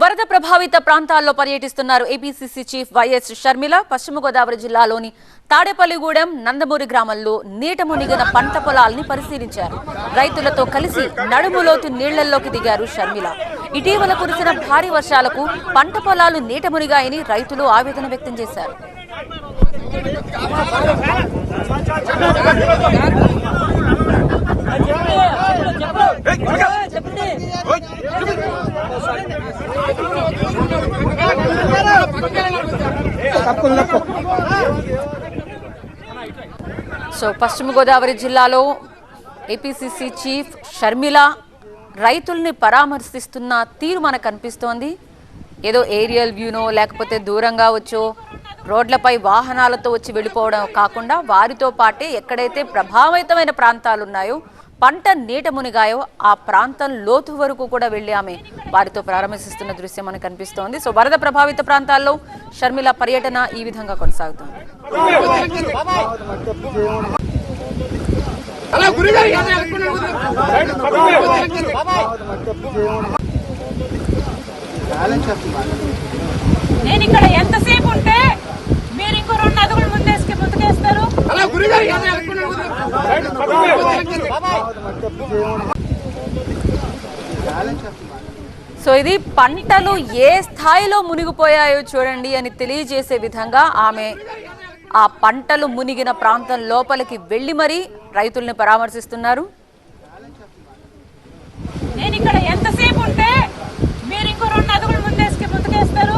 వరద ప్రభావిత ప్రాంతాల్లో పర్యటిస్తున్నారు ఏపీసీసీ చీఫ్ వైఎస్ షర్మిల పశ్చిమ గోదావరి జిల్లాలోని తాడేపల్లిగూడెం నందమూరి గ్రామంలో నీట మునిగిన పంట పొలాల్ని పరిశీలించారు. రైతులతో కలిసి నడుములోతు నీళ్ళల్లోకి దిగారు షర్మిల. ఇటీవల కురిసిన భారీ వర్షాలకు పంట పొలాలు నీట మునిగాయని రైతులు ఆవేదన వ్యక్తం చేశారు. సో పశ్చిమ గోదావరి జిల్లాలో ఏపీసీసీ చీఫ్ షర్మిల రైతుల్ని పరామర్శిస్తున్న తీరు మనకు కనిపిస్తోంది. ఏదో ఏరియల్ వ్యూనో లేకపోతే దూరంగా వచ్చో రోడ్లపై వాహనాలతో వచ్చి వెళ్ళిపోవడం కాకుండా వారితో పాటే ఎక్కడైతే ప్రభావితమైన ప్రాంతాలు ఉన్నాయో పంట నీట మునిగాయో ఆ ప్రాంతం లోతు వరకు కూడా వెళ్ళి ఆమె వారితో ప్రారంభిస్తున్న దృశ్యం మనకు కనిపిస్తోంది. సో వరద ప్రభావిత ప్రాంతాల్లో షర్మిల పర్యటన ఈ విధంగా కొనసాగుతోంది. నేను ఇక్కడ ఎంతసేపు ఉంటే మీరు ఇంకో రెండు అడుగులు ముందేసుకు ముందుకేస్తారు అలా గురిగారు సో ఇది పంటలు ఏ స్థాయిలో మునిగిపోయాయో చూడండి అని తెలియజేసే విధంగా ఆమె ఆ పంటలు మునిగిన ప్రాంతం లోపలికి వెళ్ళి మరీ రైతుల్ని పరామర్శిస్తున్నారు. నేను ఇక్కడ ఎంతసేపు ఉంటే మీరు ఇంకో రెండు అడుగులు ముందేసుకు ముందుకేస్తారు